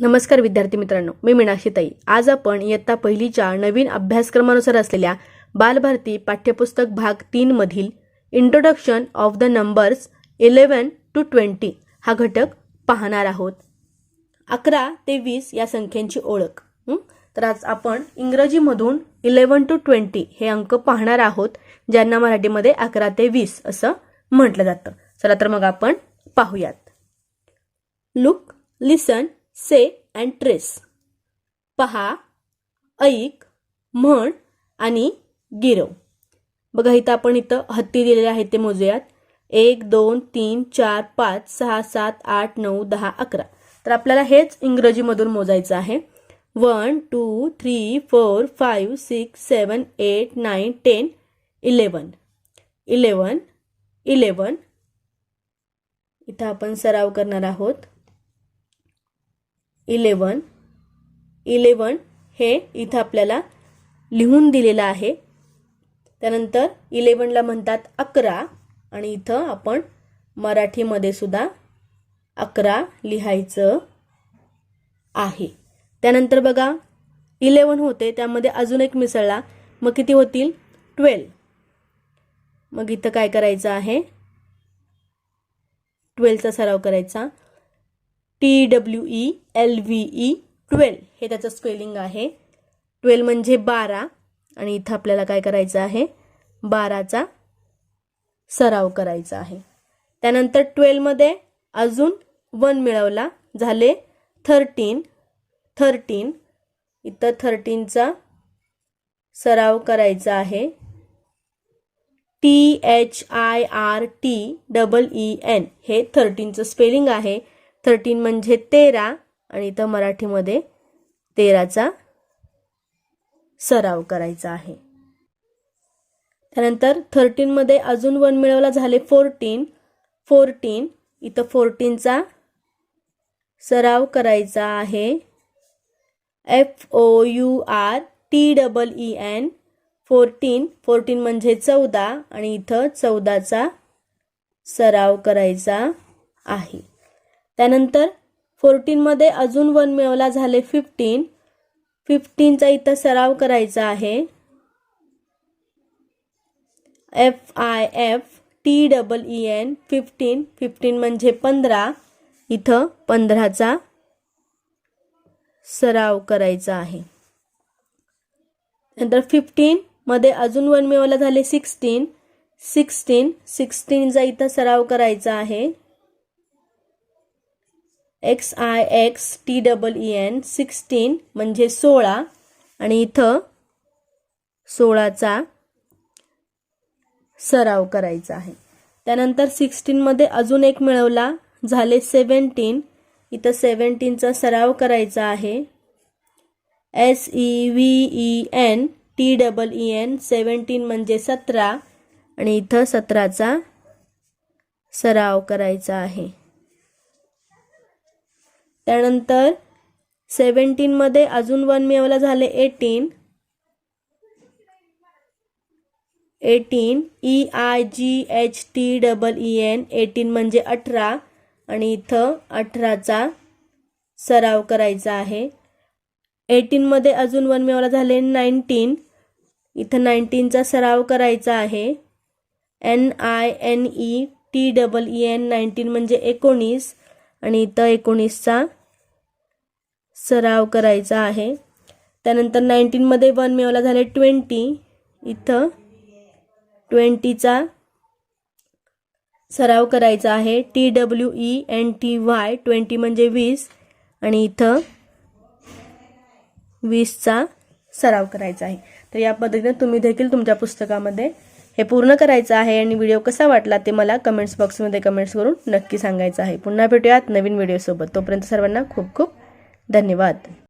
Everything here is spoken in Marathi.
नमस्कार विद्यार्थी मित्रांनो मी मीनाक्षी ताई. आज आपण इयत्ता पहिलीच्या नवीन अभ्यासक्रमानुसार असलेल्या बालभारती पाठ्यपुस्तक भाग तीन मधील introduction of the numbers eleven to twenty हा घटक पाहणार आहोत. अकरा ते वीस या संख्यांची ओळख. तर आज आपण इंग्रजीमधून इलेवन टू ट्वेंटी हे अंक पाहणार आहोत ज्यांना मराठीमध्ये अकरा ते वीस असं म्हटलं जातं. चला तर मग आपण पाहूयात. Look listen say and trace पहा ऐक म्हण आणि गिरव. बघा इथं आपण इथं हत्ती दिलेले आहेत ते मोजूयात. एक दोन तीन चार पाच सहा सात आठ नऊ दहा अकरा. तर आपल्याला हेच इंग्रजीमधून मोजायचं आहे. One two three four five six seven eight nine ten eleven eleven eleven इथं आपण सराव करणार आहोत. इलेवन इलेवन हे इथं आपल्याला लिहून दिलेलं आहे. त्यानंतर इलेवनला म्हणतात अकरा आणि इथं आपण मराठीमध्ये सुद्धा अकरा लिहायचं आहे. त्यानंतर बघा इलेवन होते त्यामध्ये अजून एक मिसळला. मग किती होतील? ट्वेल्व. मग इथं काय करायचं आहे? ट्वेल्वचा सराव करायचा. T W E L V E twelve हे त्याचं स्पेलिंग आहे. ट्वेल्व म्हणजे बारा आणि इथं आपल्याला काय करायचं आहे? बाराचा सराव करायचा आहे. त्यानंतर ट्वेल्वमध्ये अजून वन मिळवला. झाले थर्टीन थर्टीन इथं थर्टीनचा सराव करायचा आहे. T H I R T double E N हे थर्टीनचं स्पेलिंग आहे. थर्टीन म्हणजे तेरा आणि इथं मराठीमध्ये तेराचा सराव करायचा आहे. त्यानंतर थर्टीनमध्ये अजून वन मिळवला झाले फोर्टीन फोर्टीन इथं फोर्टीनचा सराव करायचा आहे. F O U R T double E N fourteen fourteen म्हणजे चौदा आणि इथं चौदाचा सराव करायचा आहे. त्यानंतर फोर्टीनमध्ये अजून वन मिळवला झाले फिफ्टीन फिफ्टीनचा इथं सराव करायचा आहे. F I F T double E N fifteen fifteen म्हणजे पंधरा. इथं पंधराचा सराव करायचा आहे. नंतर फिफ्टीनमध्ये अजून वन मिळवला झाले सिक्स्टीन सिक्स्टीन सिक्स्टीनचा इथं सराव करायचा आहे. X I X T double E N sixteen म्हणजे सोळा. आणि इथं सोळाचा सराव करायचा आहे. त्यानंतर सिक्स्टीनमध्ये अजून एक मिळवला. झाले सेवन्टीन इथं सेवन्टीनचा सराव करायचा आहे. S E V E N T double E N seventeen म्हणजे सतरा. आणि इथं सतराचा सराव करायचा आहे. त्यानंतर सेवन्टीनमध्ये अजून वन मिळवला झाले eighteen eighteen E I G H T double E N eighteen म्हणजे अठरा. आणि इथं अठराचा सराव करायचा आहे. एटीनमध्ये अजून वन मिळवला झाले नाईन्टीन इथं नाईन्टीनचा सराव करायचा आहे. N I N E T double E N nineteen म्हणजे एकोणीस. आणि इथं एकोणीसचा सराव करायचा आहे. त्यानंतर नाईन्टीनमध्ये वन मिळवला झाले ट्वेंटी इथं ट्वेंटीचा सराव करायचा आहे. T W E N T Y twenty म्हणजे वीस. आणि इथं वीसचा सराव करायचा आहे. तर या पद्धतीने तुम्ही देखील तुमच्या पुस्तकामध्ये हे पूर्ण करायचं आहे आणि व्हिडिओ कसा वाटला ते मला कमेंट्स बॉक्समध्ये कमेंट्स करून नक्की सांगायचं आहे. पुन्हा भेटूयात नवीन व्हिडिओसोबत तोपर्यंत सर्वांना खूप खूप धन्यवाद.